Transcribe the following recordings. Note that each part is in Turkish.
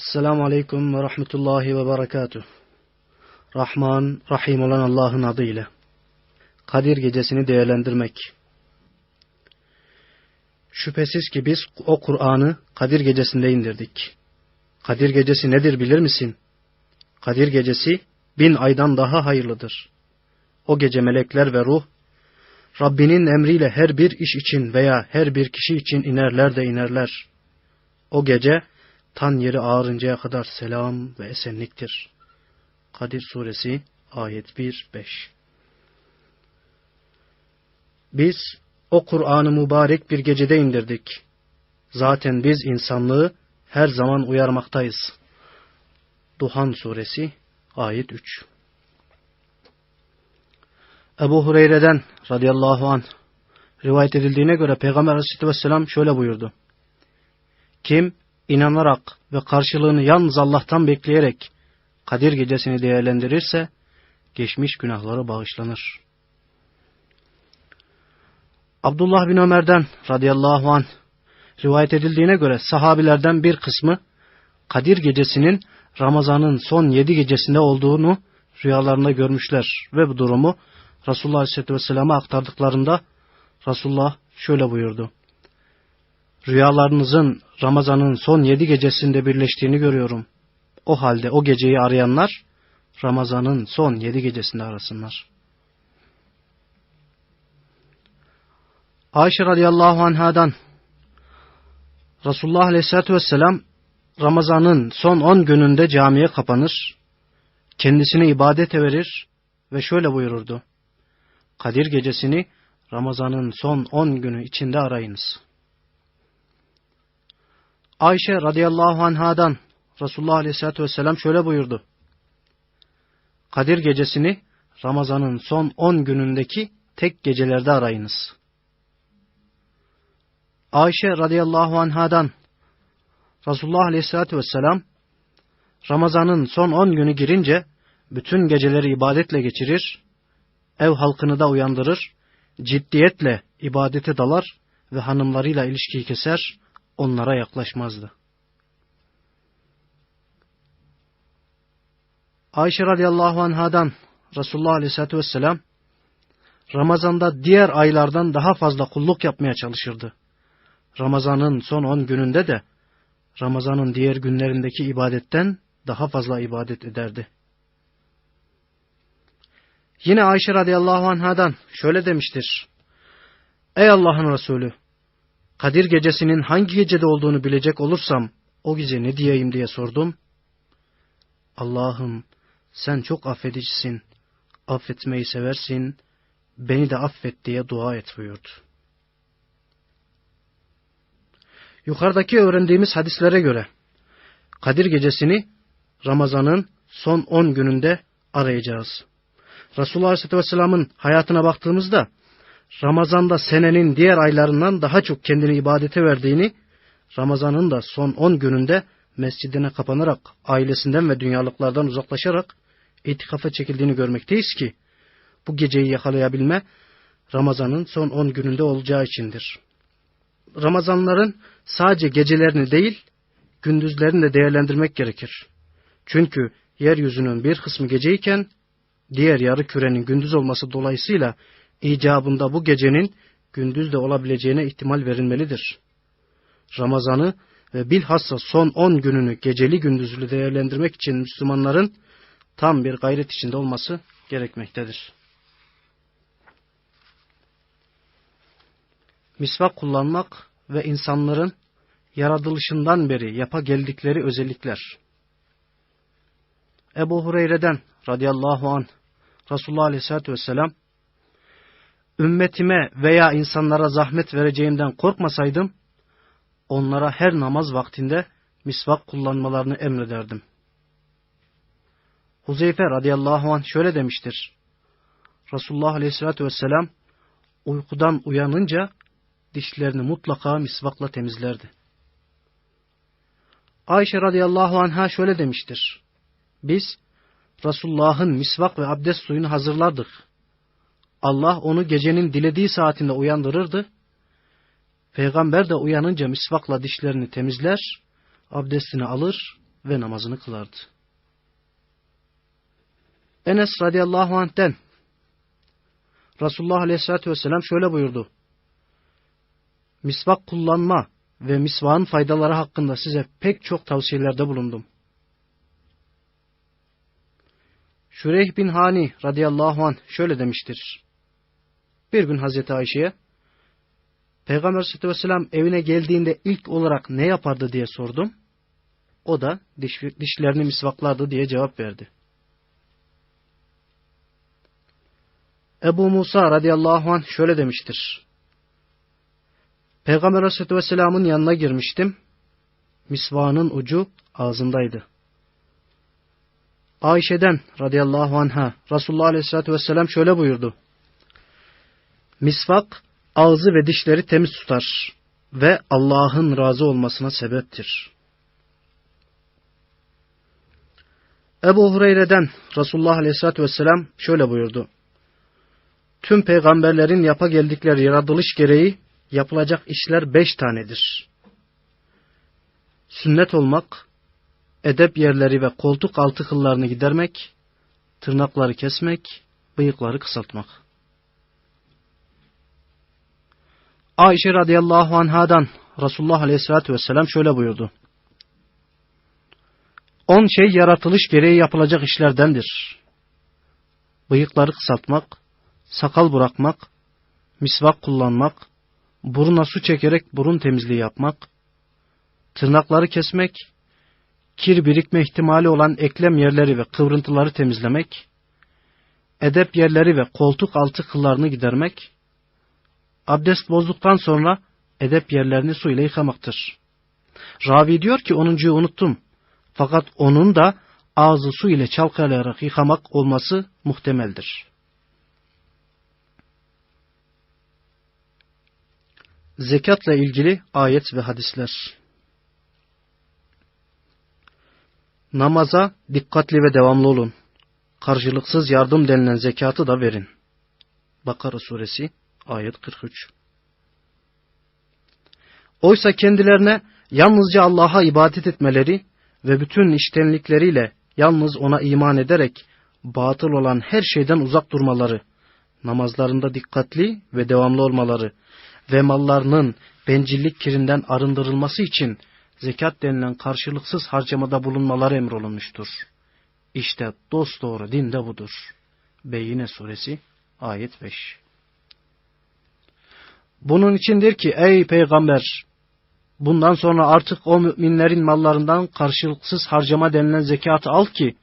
Esselamu Aleyküm ve Rahmetullahi ve Berekatuh. Rahman, Rahim olan Allah'ın adıyla. Kadir gecesini değerlendirmek. Şüphesiz ki biz o Kur'an'ı Kadir gecesinde indirdik. Kadir gecesi nedir bilir misin? Kadir gecesi bin aydan daha hayırlıdır. O gece melekler ve ruh, Rabbinin emriyle her bir iş için veya her bir kişi için inerler de inerler. O gece, tan yeri ağarıncaya kadar selam ve esenliktir. Kadir Suresi ayet 1-5 Biz o Kur'an'ı mübarek bir gecede indirdik. Zaten biz insanlığı her zaman uyarmaktayız. Duhan Suresi ayet 3 Ebu Hureyre'den radıyallahu anh rivayet edildiğine göre Peygamber aleyhisselatü vesselam şöyle buyurdu. Kim inanarak ve karşılığını yalnız Allah'tan bekleyerek Kadir gecesini değerlendirirse geçmiş günahları bağışlanır. Abdullah bin Ömer'den radıyallahu an rivayet edildiğine göre sahabilerden bir kısmı Kadir gecesinin Ramazan'ın son yedi gecesinde olduğunu rüyalarında görmüşler ve bu durumu Resulullah Aleyhisselatü Vesselam'a aktardıklarında Resulullah şöyle buyurdu. Rüyalarınızın Ramazan'ın son yedi gecesinde birleştiğini görüyorum. O halde o geceyi arayanlar Ramazan'ın son yedi gecesinde arasınlar. Ayşe radıyallahu anhadan Resulullah aleyhissalatü vesselam Ramazan'ın son on gününde camiye kapanır, kendisine ibadete verir ve şöyle buyururdu. Kadir gecesini Ramazan'ın son on günü içinde arayınız. Ayşe radıyallahu anhadan Resulullah aleyhissalatü vesselam şöyle buyurdu. Kadir gecesini Ramazan'ın son on günündeki tek gecelerde arayınız. Ayşe radıyallahu anhadan Resulullah aleyhissalatü vesselam Ramazan'ın son on günü girince bütün geceleri ibadetle geçirir, ev halkını da uyandırır, ciddiyetle ibadete dalar ve hanımlarıyla ilişkiyi keser, onlara yaklaşmazdı. Ayşe radıyallahu anhadan Resulullah aleyhissalatü vesselam Ramazan'da diğer aylardan daha fazla kulluk yapmaya çalışırdı. Ramazan'ın son on gününde de Ramazan'ın diğer günlerindeki ibadetten daha fazla ibadet ederdi. Yine Ayşe radıyallahu anhadan şöyle demiştir. Ey Allah'ın Resulü! Kadir gecesinin hangi gecede olduğunu bilecek olursam o gece ne diyeyim diye sordum. Allah'ım sen çok affedicisin, affetmeyi seversin, beni de affet diye dua et buyurdu. Yukarıdaki öğrendiğimiz hadislere göre Kadir gecesini Ramazan'ın son 10 gününde arayacağız. Resulullah Aleyhisselatü Vesselam'ın hayatına baktığımızda Ramazan'da senenin diğer aylarından daha çok kendini ibadete verdiğini, Ramazan'ın da son 10 gününde mescidine kapanarak, ailesinden ve dünyalıklardan uzaklaşarak itikafa çekildiğini görmekteyiz ki, bu geceyi yakalayabilme Ramazan'ın son 10 gününde olacağı içindir. Ramazanların sadece gecelerini değil, gündüzlerini de değerlendirmek gerekir. Çünkü yeryüzünün bir kısmı geceyken, diğer yarı kürenin gündüz olması dolayısıyla icabında bu gecenin gündüz de olabileceğine ihtimal verilmelidir. Ramazan'ı ve bilhassa son on gününü geceli gündüzlü değerlendirmek için Müslümanların tam bir gayret içinde olması gerekmektedir. Misvak kullanmak ve insanların yaratılışından beri yapa geldikleri özellikler. Ebu Hureyre'den radıyallahu an Resulullah aleyhissalatü vesselam ümmetime veya insanlara zahmet vereceğimden korkmasaydım, onlara her namaz vaktinde misvak kullanmalarını emrederdim. Huzeyfe radıyallahu anh şöyle demiştir. Resulullah aleyhissalatü vesselam uykudan uyanınca dişlerini mutlaka misvakla temizlerdi. Ayşe radıyallahu anha şöyle demiştir. Biz Resulullah'ın misvak ve abdest suyunu hazırlardık. Allah onu gecenin dilediği saatinde uyandırırdı. Peygamber de uyanınca misvakla dişlerini temizler, abdestini alır, ve namazını kılardı. Enes radıyallahu anh'ten Resulullah aleyhissalatü vesselam şöyle buyurdu. Misvak kullanma ve misvağın faydaları hakkında size pek çok tavsiyelerde bulundum. Şureyh bin Hani radıyallahu anh şöyle demiştir. Bir gün Hazreti Ayşe'ye Peygamber aleyhissalatü vesselam evine geldiğinde ilk olarak ne yapardı diye sordum. O da diş, dişlerini misvaklardı diye cevap verdi. Ebu Musa radıyallahu anh şöyle demiştir. Peygamber aleyhissalatü vesselamın yanına girmiştim. Misvağının ucu ağzındaydı. Ayşe'den radıyallahu anha Resulullah aleyhissalatü vesselam şöyle buyurdu. Misvak ağzı ve dişleri temiz tutar ve Allah'ın razı olmasına sebeptir. Ebu Hureyre'den Resulullah Aleyhisselatü Vesselam şöyle buyurdu. Tüm peygamberlerin yapa geldikleri yaratılış gereği yapılacak işler beş tanedir. Sünnet olmak, edep yerleri ve koltuk altı kıllarını gidermek, tırnakları kesmek, bıyıkları kısaltmak. Ayşe radıyallahu anhadan Resulullah aleyhissalatü vesselam şöyle buyurdu. On şey yaratılış gereği yapılacak işlerdendir. Bıyıkları kısaltmak, sakal bırakmak, misvak kullanmak, buruna su çekerek burun temizliği yapmak, tırnakları kesmek, kir birikme ihtimali olan eklem yerleri ve kıvrıntıları temizlemek, edep yerleri ve koltuk altı kıllarını gidermek, abdest bozduktan sonra edep yerlerini su ile yıkamaktır. Ravi diyor ki onuncuyu unuttum. Fakat onun da ağzı su ile çalkalayarak yıkamak olması muhtemeldir. Zekatla ilgili ayet ve hadisler. Namaza dikkatli ve devamlı olun. Karşılıksız yardım denilen zekatı da verin. Bakara suresi ayet 43. Oysa kendilerine yalnızca Allah'a ibadet etmeleri ve bütün iştenlikleriyle yalnız ona iman ederek batıl olan her şeyden uzak durmaları, namazlarında dikkatli ve devamlı olmaları ve mallarının bencillik kirinden arındırılması için zekat denilen karşılıksız harcamada bulunmaları emrolunmuştur. İşte dosdoğru din de budur. Beyine suresi ayet 5. Bunun içindir ki ey peygamber bundan sonra artık o müminlerin mallarından karşılıksız harcama denilen zekatı al ki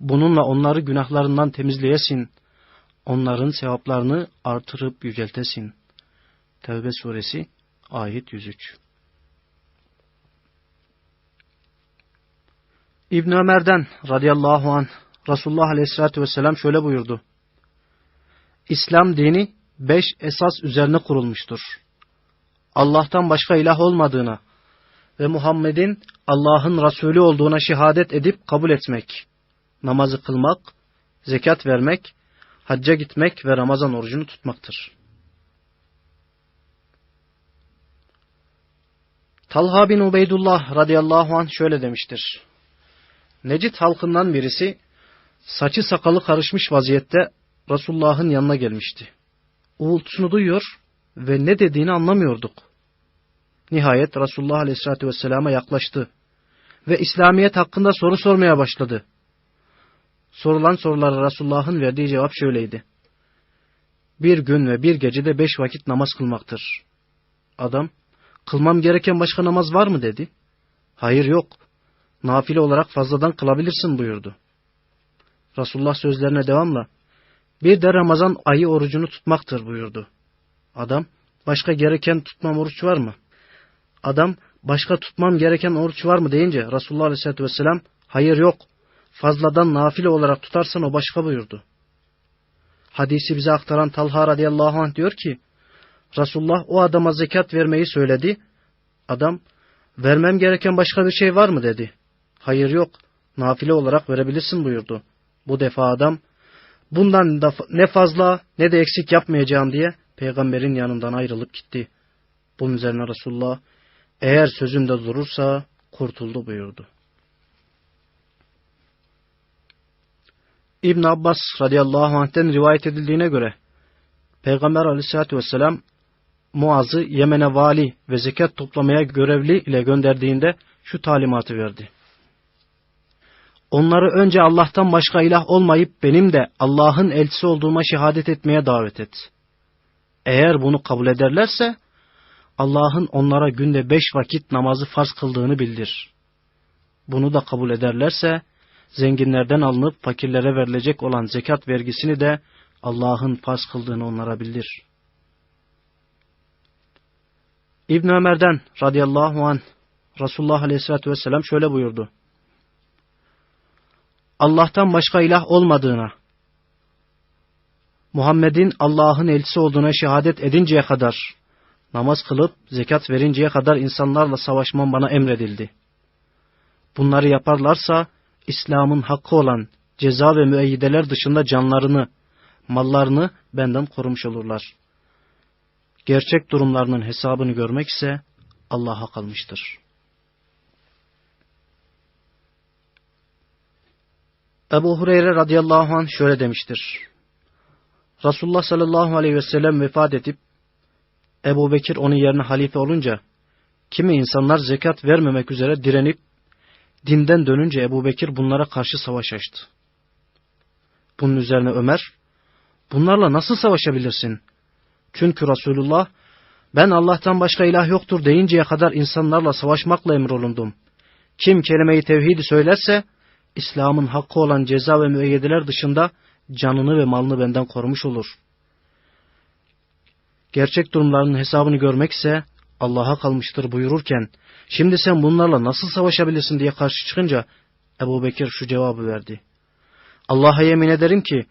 bununla onları günahlarından temizleyesin. Onların sevaplarını artırıp yüceltesin. Tevbe suresi ayet 103 İbn Ömer'den radıyallahu an Resulullah aleyhissalatü vesselam şöyle buyurdu. İslam dini beş esas üzerine kurulmuştur. Allah'tan başka ilah olmadığına ve Muhammed'in Allah'ın Resulü olduğuna şehadet edip kabul etmek, namazı kılmak, zekat vermek, hacca gitmek ve Ramazan orucunu tutmaktır. Talha bin Ubeydullah radıyallahu anh şöyle demiştir. Necit halkından birisi saçı sakalı karışmış vaziyette Resulullah'ın yanına gelmişti. Uğultusunu duyuyor ve ne dediğini anlamıyorduk. Nihayet Resulullah Aleyhisselatü Vesselam'a yaklaştı ve İslamiyet hakkında soru sormaya başladı. Sorulan sorulara Resulullah'ın verdiği cevap şöyleydi. Bir gün ve bir gecede beş vakit namaz kılmaktır. Adam, kılmam gereken başka namaz var mı dedi. Hayır yok. Nafile olarak fazladan kılabilirsin buyurdu. Resulullah sözlerine devamla, bir de Ramazan ayı orucunu tutmaktır buyurdu. Adam, başka gereken tutmam oruç var mı? Adam, başka tutmam gereken oruç var mı deyince Resulullah Aleyhisselatü Vesselam, hayır yok, fazladan nafile olarak tutarsan o başka buyurdu. Hadisi bize aktaran Talha radıyallahu anh diyor ki, Resulullah o adama zekat vermeyi söyledi. Adam, vermem gereken başka bir şey var mı dedi. Hayır yok, nafile olarak verebilirsin buyurdu. Bu defa adam, bundan da ne fazla ne de eksik yapmayacağım diye peygamberin yanından ayrılıp gitti. Bunun üzerine Resulullah eğer sözümde durursa kurtuldu buyurdu. İbn Abbas radıyallahu anh'ten rivayet edildiğine göre Peygamber aleyhissalatü vesselam Muaz'ı Yemen'e vali ve zekat toplamaya görevli ile gönderdiğinde şu talimatı verdi. Onları önce Allah'tan başka ilah olmayıp benim de Allah'ın elçisi olduğuma şehadet etmeye davet et. Eğer bunu kabul ederlerse Allah'ın onlara günde beş vakit namazı farz kıldığını bildir. Bunu da kabul ederlerse zenginlerden alınıp fakirlere verilecek olan zekat vergisini de Allah'ın farz kıldığını onlara bildir. İbn Ömer'den radıyallahu an Resulullah aleyhissalatü vesselam şöyle buyurdu. Allah'tan başka ilah olmadığına, Muhammed'in Allah'ın elçisi olduğuna şehadet edinceye kadar, namaz kılıp zekat verinceye kadar insanlarla savaşmam bana emredildi. Bunları yaparlarsa, İslam'ın hakkı olan ceza ve müeyyideler dışında canlarını, mallarını benden korumuş olurlar. Gerçek durumlarının hesabını görmek ise Allah'a kalmıştır. Ebu Hureyre radıyallahu anh şöyle demiştir. Resulullah sallallahu aleyhi ve sellem vefat edip Ebu Bekir onun yerine halife olunca kimi insanlar zekat vermemek üzere direnip dinden dönünce Ebu Bekir bunlara karşı savaş açtı. Bunun üzerine Ömer, bunlarla nasıl savaşabilirsin? Çünkü Resulullah, ben Allah'tan başka ilah yoktur deyinceye kadar insanlarla savaşmakla emrolundum. Kim kelimeyi tevhidi söylerse, İslam'ın hakkı olan ceza ve müeyyedeler dışında canını ve malını benden korumuş olur. Gerçek durumlarının hesabını görmek ise Allah'a kalmıştır buyururken, şimdi sen bunlarla nasıl savaşabilirsin diye karşı çıkınca Ebu Bekir şu cevabı verdi. Allah'a yemin ederim ki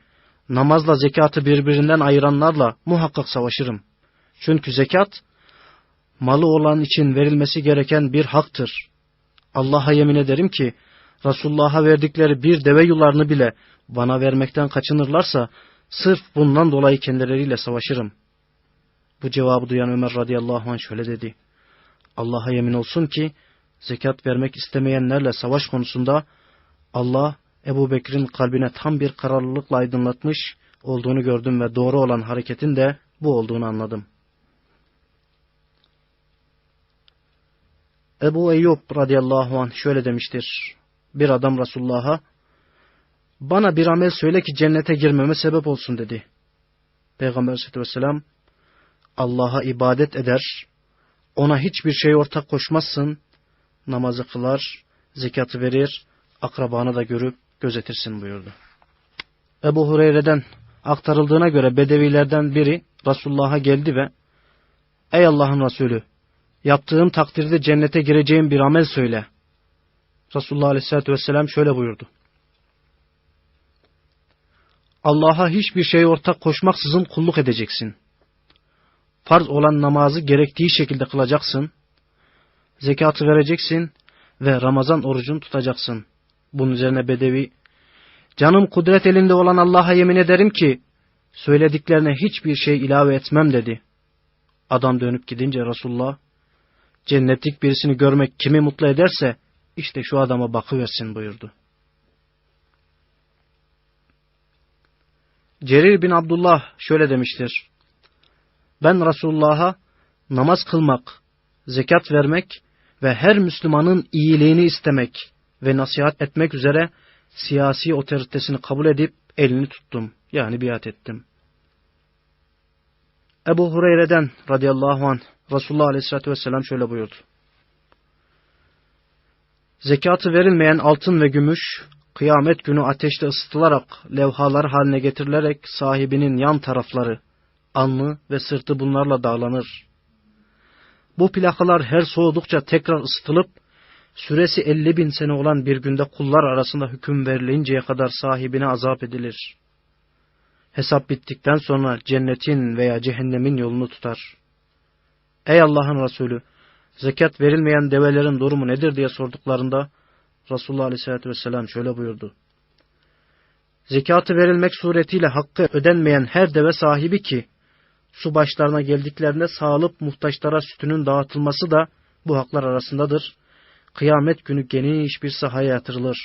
namazla zekatı birbirinden ayıranlarla muhakkak savaşırım. Çünkü zekat malı olan için verilmesi gereken bir haktır. Allah'a yemin ederim ki Resulullah'a verdikleri bir deve yularını bile bana vermekten kaçınırlarsa sırf bundan dolayı kendileriyle savaşırım. Bu cevabı duyan Ömer radıyallahu anh şöyle dedi. Allah'a yemin olsun ki zekat vermek istemeyenlerle savaş konusunda Allah Ebu Bekir'in kalbine tam bir kararlılıkla aydınlatmış olduğunu gördüm ve doğru olan hareketin de bu olduğunu anladım. Ebu Eyyub radıyallahu anh şöyle demiştir. Bir adam Resulullah'a bana bir amel söyle ki cennete girmeme sebep olsun dedi. Peygamber aleyhissalatü vesselam Allah'a ibadet eder, ona hiçbir şey ortak koşmazsın, namazı kılar, zekatı verir, akrabanı da görüp gözetirsin buyurdu. Ebu Hureyre'den aktarıldığına göre bedevilerden biri Resulullah'a geldi ve Ey Allah'ın Resulü yaptığım takdirde cennete gireceğim bir amel söyle. Resulullah Aleyhisselatü Vesselam şöyle buyurdu. Allah'a hiçbir şey ortak koşmaksızın kulluk edeceksin. Farz olan namazı gerektiği şekilde kılacaksın. Zekatı vereceksin ve Ramazan orucunu tutacaksın. Bunun üzerine Bedevi, canım kudret elinde olan Allah'a yemin ederim ki, söylediklerine hiçbir şey ilave etmem dedi. Adam dönüp gidince Resulullah, cennetlik birisini görmek kimi mutlu ederse, işte şu adama bakıversin buyurdu. Cerir bin Abdullah şöyle demiştir. Ben Resulullah'a namaz kılmak, zekat vermek ve her Müslümanın iyiliğini istemek ve nasihat etmek üzere siyasi otoritesini kabul edip elini tuttum. Yani biat ettim. Ebu Hureyre'den radıyallahu anh Resulullah aleyhissalatü vesselam şöyle buyurdu. Zekatı verilmeyen altın ve gümüş, kıyamet günü ateşte ısıtılarak, levhalar haline getirilerek sahibinin yan tarafları, alnı ve sırtı bunlarla dağlanır. Bu plakalar her soğudukça tekrar ısıtılıp, süresi elli bin sene olan bir günde kullar arasında hüküm verilinceye kadar sahibine azap edilir. Hesap bittikten sonra cennetin veya cehennemin yolunu tutar. Ey Allah'ın Resulü! Zekat verilmeyen develerin durumu nedir diye sorduklarında Resulullah Aleyhisselatü Vesselam şöyle buyurdu. Zekatı verilmek suretiyle hakkı ödenmeyen her deve sahibi ki su başlarına geldiklerinde sağılıp muhtaçlara sütünün dağıtılması da bu haklar arasındadır. Kıyamet günü geniş bir sahaya yatırılır.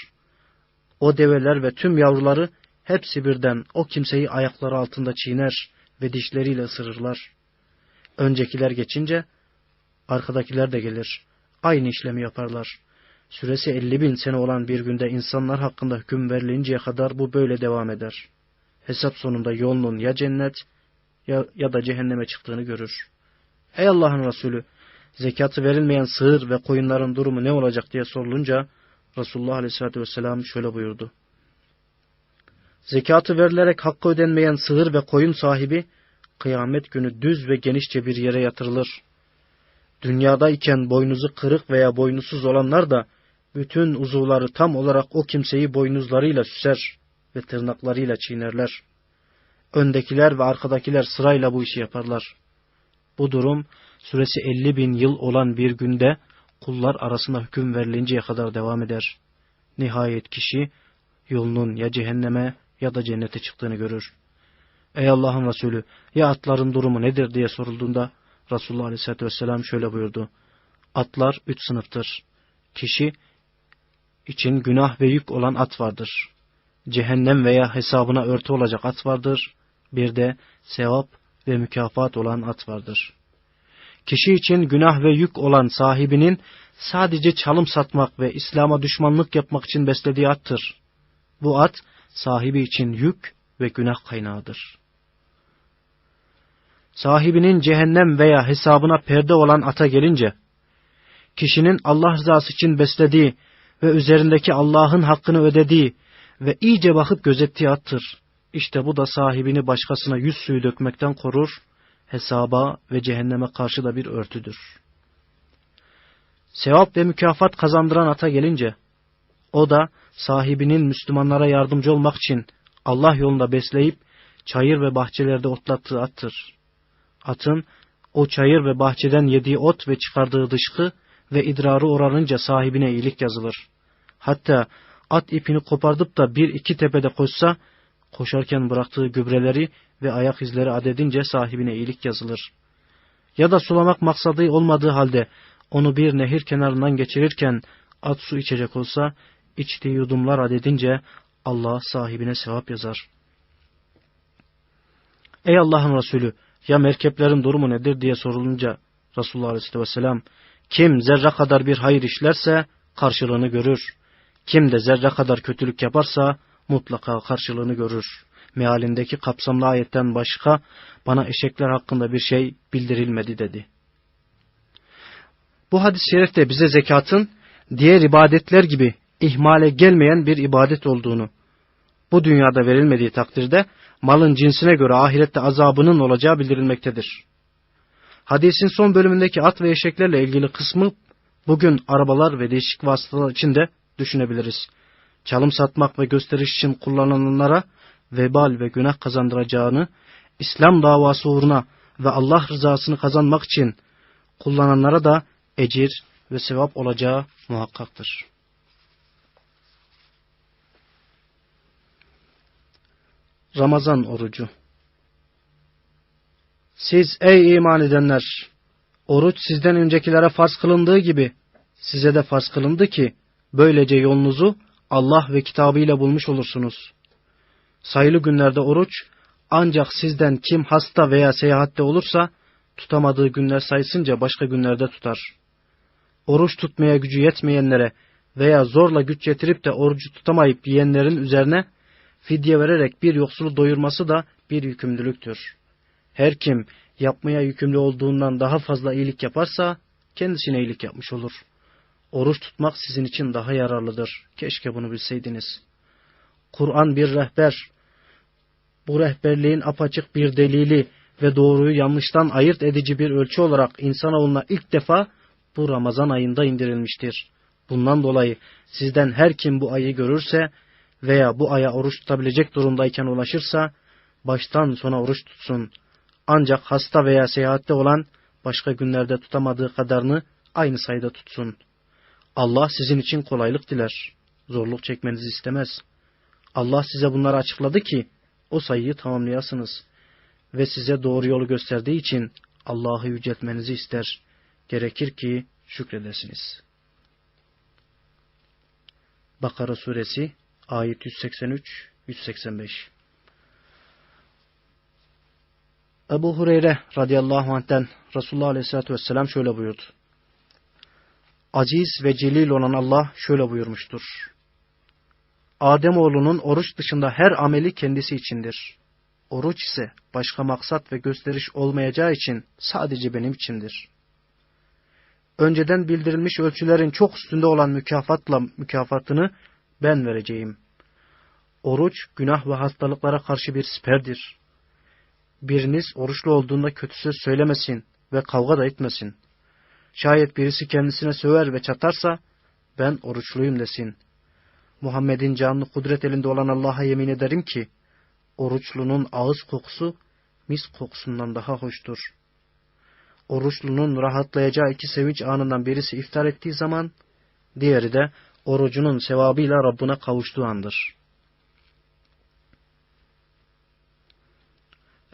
O develer ve tüm yavruları hepsi birden o kimseyi ayakları altında çiğner ve dişleriyle ısırırlar. Öncekiler geçince arkadakiler de gelir. Aynı işlemi yaparlar. Süresi 50 bin sene olan bir günde insanlar hakkında hüküm verilinceye kadar bu böyle devam eder. Hesap sonunda yolunun ya cennet ya, ya da cehenneme çıktığını görür. Ey Allah'ın Resulü! Zekatı verilmeyen sığır ve koyunların durumu ne olacak diye sorulunca Resulullah Aleyhisselatü Vesselam şöyle buyurdu. Zekatı verilerek hakkı ödenmeyen sığır ve koyun sahibi kıyamet günü düz ve genişçe bir yere yatırılır. Dünyadayken boynuzu kırık veya boynuzsuz olanlar da bütün uzuvları tam olarak o kimseyi boynuzlarıyla süser ve tırnaklarıyla çiğnerler. Öndekiler ve arkadakiler sırayla bu işi yaparlar. Bu durum süresi 50 bin yıl olan bir günde kullar arasında hüküm verilinceye kadar devam eder. Nihayet kişi yolunun ya cehenneme ya da cennete çıktığını görür. Ey Allah'ın Resulü ya atların durumu nedir diye sorulduğunda Resulullah Aleyhisselatü Vesselam şöyle buyurdu. Atlar üç sınıftır. Kişi için günah ve yük olan at vardır. Cehennem veya hesabına örtü olacak at vardır. Bir de sevap ve mükafat olan at vardır. Kişi için günah ve yük olan sahibinin sadece çalım satmak ve İslam'a düşmanlık yapmak için beslediği attır. Bu at sahibi için yük ve günah kaynağıdır. Sahibinin cehennem veya hesabına perde olan ata gelince, kişinin Allah rızası için beslediği ve üzerindeki Allah'ın hakkını ödediği ve iyice bakıp gözettiği attır. İşte bu da sahibini başkasına yüz suyu dökmekten korur, hesaba ve cehenneme karşı da bir örtüdür. Sevap ve mükafat kazandıran ata gelince, o da sahibinin Müslümanlara yardımcı olmak için Allah yolunda besleyip çayır ve bahçelerde otlattığı attır. Atın o çayır ve bahçeden yediği ot ve çıkardığı dışkı ve idrarı oranınca sahibine iyilik yazılır. Hatta at ipini kopardıp da bir iki tepede koşsa, koşarken bıraktığı gübreleri ve ayak izleri adedince sahibine iyilik yazılır. Ya da sulamak maksadı olmadığı halde onu bir nehir kenarından geçirirken at su içecek olsa, içtiği yudumlar adedince Allah sahibine sevap yazar. Ey Allah'ın Resulü, ya merkeplerin durumu nedir diye sorulunca Resulullah Aleyhisselatü Vesselam, kim zerre kadar bir hayır işlerse karşılığını görür. Kim de zerre kadar kötülük yaparsa mutlaka karşılığını görür. Mealindeki kapsamlı ayetten başka bana eşekler hakkında bir şey bildirilmedi dedi. Bu hadis-i şerifte bize zekatın diğer ibadetler gibi ihmale gelmeyen bir ibadet olduğunu, bu dünyada verilmediği takdirde malın cinsine göre ahirette azabının olacağı bildirilmektedir. Hadisin son bölümündeki at ve eşeklerle ilgili kısmı bugün arabalar ve değişik vasıtalar için de düşünebiliriz. Çalım satmak ve gösteriş için kullanılanlara vebal ve günah kazandıracağını, İslam davası uğruna ve Allah rızasını kazanmak için kullananlara da ecir ve sevap olacağı muhakkaktır. Ramazan orucu Siz ey iman edenler! Oruç sizden öncekilere farz kılındığı gibi size de farz kılındı ki böylece yolunuzu Allah ve kitabıyla bulmuş olursunuz. Sayılı günlerde oruç ancak sizden kim hasta veya seyahatte olursa tutamadığı günler sayısınca başka günlerde tutar. Oruç tutmaya gücü yetmeyenlere veya zorla güç yetirip de orucu tutamayıp yiyenlerin üzerine fidye vererek bir yoksulu doyurması da bir yükümlülüktür. Her kim yapmaya yükümlü olduğundan daha fazla iyilik yaparsa kendisine iyilik yapmış olur. Oruç tutmak sizin için daha yararlıdır. Keşke bunu bilseydiniz. Kur'an bir rehber. Bu rehberliğin apaçık bir delili ve doğruyu yanlıştan ayırt edici bir ölçü olarak insanoğluna ilk defa bu Ramazan ayında indirilmiştir. Bundan dolayı sizden her kim bu ayı görürse veya bu aya oruç tutabilecek durumdayken ulaşırsa baştan sona oruç tutsun. Ancak hasta veya seyahatte olan başka günlerde tutamadığı kadarını aynı sayıda tutsun. Allah sizin için kolaylık diler. Zorluk çekmenizi istemez. Allah size bunları açıkladı ki o sayıyı tamamlayasınız. Ve size doğru yolu gösterdiği için Allah'ı yüceltmenizi ister. Gerekir ki şükredesiniz. Bakara suresi ayet 183 185 Ebu Hureyre radıyallahu anh'ten Resulullah aleyhissalatü vesselam şöyle buyurdu. Aziz ve celil olan Allah şöyle buyurmuştur. Ademoğlunun oruç dışında her ameli kendisi içindir. Oruç ise başka maksat ve gösteriş olmayacağı için sadece benim içindir. Önceden bildirilmiş ölçülerin çok üstünde olan mükafatla mükafatını ben vereceğim. Oruç, günah ve hastalıklara karşı bir siperdir. Biriniz oruçlu olduğunda kötü söz söylemesin ve kavga da etmesin. Şayet birisi kendisine söver ve çatarsa, ben oruçluyum desin. Muhammed'in canlı kudret elinde olan Allah'a yemin ederim ki, oruçlunun ağız kokusu mis kokusundan daha hoştur. Oruçlunun rahatlayacağı iki sevinç anından birisi iftar ettiği zaman, diğeri de orucunun sevabıyla Rabbine kavuştuğu andır.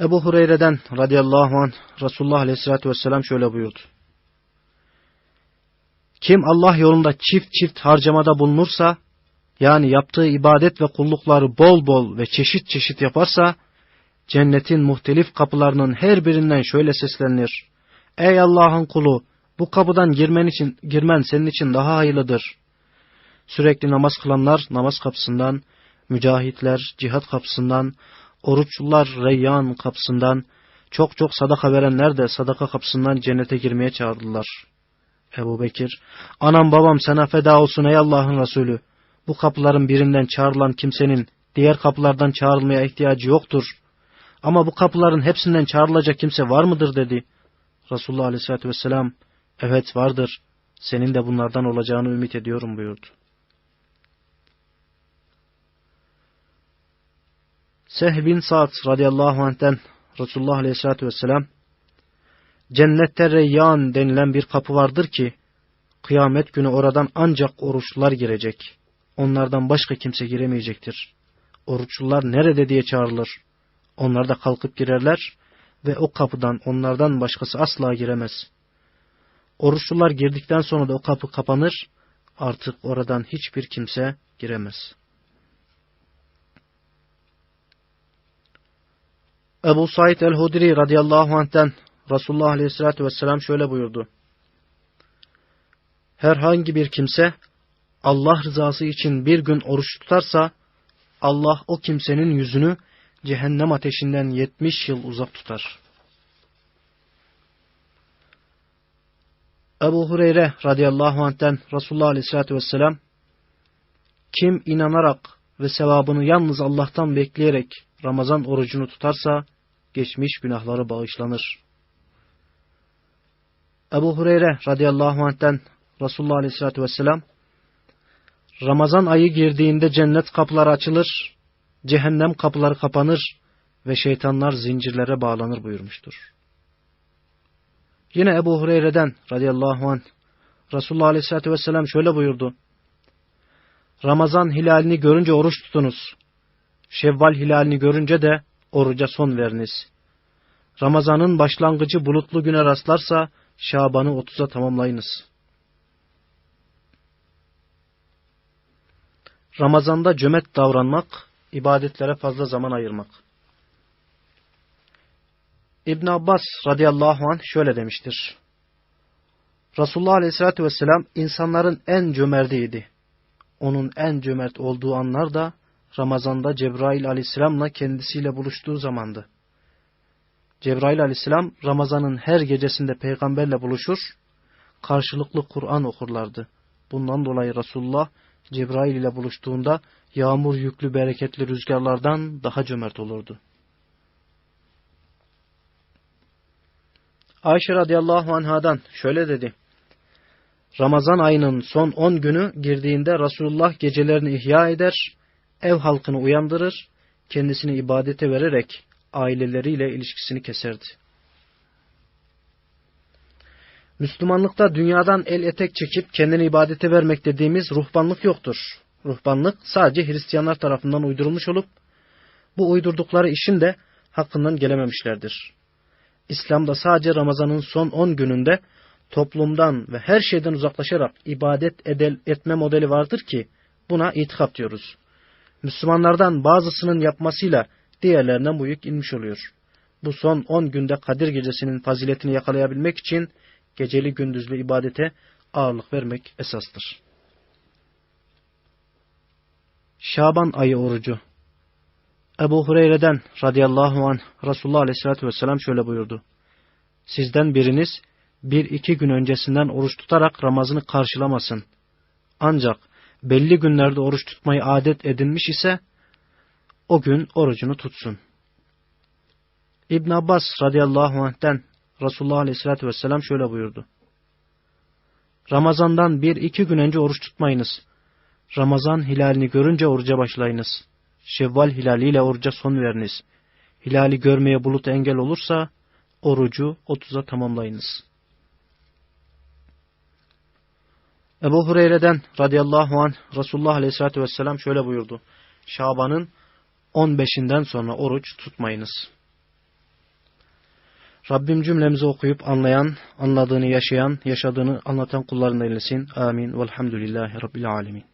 Ebu Hureyre'den radıyallahu anh Resulullah aleyhissalatü vesselam şöyle buyurdu. Kim Allah yolunda çift çift harcamada bulunursa, yani yaptığı ibadet ve kullukları bol bol ve çeşit çeşit yaparsa, cennetin muhtelif kapılarının her birinden şöyle seslenir. Ey Allah'ın kulu, bu kapıdan girmen için girmen senin için daha hayırlıdır. Sürekli namaz kılanlar namaz kapısından, mücahitler cihat kapısından, oruçlular reyyan kapısından, çok çok sadaka verenler de sadaka kapısından cennete girmeye çağırdılar. Ebu Bekir, anam babam sana feda olsun ey Allah'ın Resulü. Bu kapıların birinden çağrılan kimsenin diğer kapılardan çağrılmaya ihtiyacı yoktur. Ama bu kapıların hepsinden çağrılacak kimse var mıdır dedi. Resulullah Aleyhisselatü Vesselam, evet vardır, senin de bunlardan olacağını ümit ediyorum buyurdu. Sehl bin Sa'd radıyallahu anh'ten Resulullah aleyhissalatü vesselam Cennette Reyyan denilen bir kapı vardır ki kıyamet günü oradan ancak oruçlular girecek. Onlardan başka kimse giremeyecektir. Oruçlular nerede diye çağrılır. Onlar da kalkıp girerler ve o kapıdan onlardan başkası asla giremez. Oruçlular girdikten sonra da o kapı kapanır, artık oradan hiçbir kimse giremez.'' Ebu Said el-Hudri radıyallahu anh'ten Resulullah aleyhissalatü vesselam şöyle buyurdu. Herhangi bir kimse Allah rızası için bir gün oruç tutarsa Allah o kimsenin yüzünü cehennem ateşinden yetmiş yıl uzak tutar. Ebu Hureyre radıyallahu anh'ten Resulullah aleyhissalatü vesselam kim inanarak ve sevabını yalnız Allah'tan bekleyerek Ramazan orucunu tutarsa geçmiş günahları bağışlanır. Ebu Hureyre radıyallahu anh'ten Resulullah aleyhissalatü vesselam Ramazan ayı girdiğinde cennet kapıları açılır, cehennem kapıları kapanır ve şeytanlar zincirlere bağlanır buyurmuştur. Yine Ebu Hureyre'den radıyallahu anh Resulullah aleyhissalatü vesselam şöyle buyurdu. Ramazan hilalini görünce oruç tutunuz. Şevval hilalini görünce de oruca son veriniz. Ramazanın başlangıcı bulutlu güne rastlarsa Şaban'ı otuza tamamlayınız. Ramazanda cömert davranmak, ibadetlere fazla zaman ayırmak. İbn Abbas radıyallahu anh şöyle demiştir. Resulullah aleyhissalatü vesselam insanların en cömertiydi. Onun en cömert olduğu anlar da Ramazan'da Cebrail aleyhisselamla kendisiyle buluştuğu zamandı. Cebrail aleyhisselam Ramazan'ın her gecesinde peygamberle buluşur, karşılıklı Kur'an okurlardı. Bundan dolayı Resulullah Cebrail ile buluştuğunda yağmur yüklü bereketli rüzgarlardan daha cömert olurdu. Ayşe radıyallahu anhadan şöyle dedi. Ramazan ayının son on günü girdiğinde Resulullah gecelerini ihya eder, ev halkını uyandırır, kendisini ibadete vererek aileleriyle ilişkisini keserdi. Müslümanlıkta dünyadan el etek çekip kendini ibadete vermek dediğimiz ruhbanlık yoktur. Ruhbanlık sadece Hristiyanlar tarafından uydurulmuş olup bu uydurdukları işin de hakkından gelememişlerdir. İslam'da sadece Ramazan'ın son 10 gününde toplumdan ve her şeyden uzaklaşarak ibadet edel, etme modeli vardır ki buna itikat diyoruz. Müslümanlardan bazısının yapmasıyla diğerlerinden bu inmiş oluyor. Bu son 10 günde Kadir gecesinin faziletini yakalayabilmek için geceli gündüzlü ibadete ağırlık vermek esastır. Şaban ayı orucu Ebu Hureyre'den radıyallahu anh Resulullah aleyhissalatü vesselam şöyle buyurdu. Sizden biriniz bir iki gün öncesinden oruç tutarak Ramazan'ı karşılamasın. Ancak belli günlerde oruç tutmayı adet edinmiş ise o gün orucunu tutsun. İbn Abbas radıyallahu anh'ten Resulullah aleyhissalatü vesselam şöyle buyurdu. Ramazandan bir iki gün önce oruç tutmayınız. Ramazan hilalini görünce oruca başlayınız. Şevval hilaliyle oruca son veriniz. Hilali görmeye bulut engel olursa orucu 30'a tamamlayınız. Ebu Hureyre'den radıyallahu anh Resulullah aleyhissalatü vesselam şöyle buyurdu. Şaban'ın 15'inden sonra oruç tutmayınız. Rabbim cümlemizi okuyup anlayan, anladığını yaşayan, yaşadığını anlatan kullarından eylesin. Amin. Velhamdülillahi Rabbil alemin.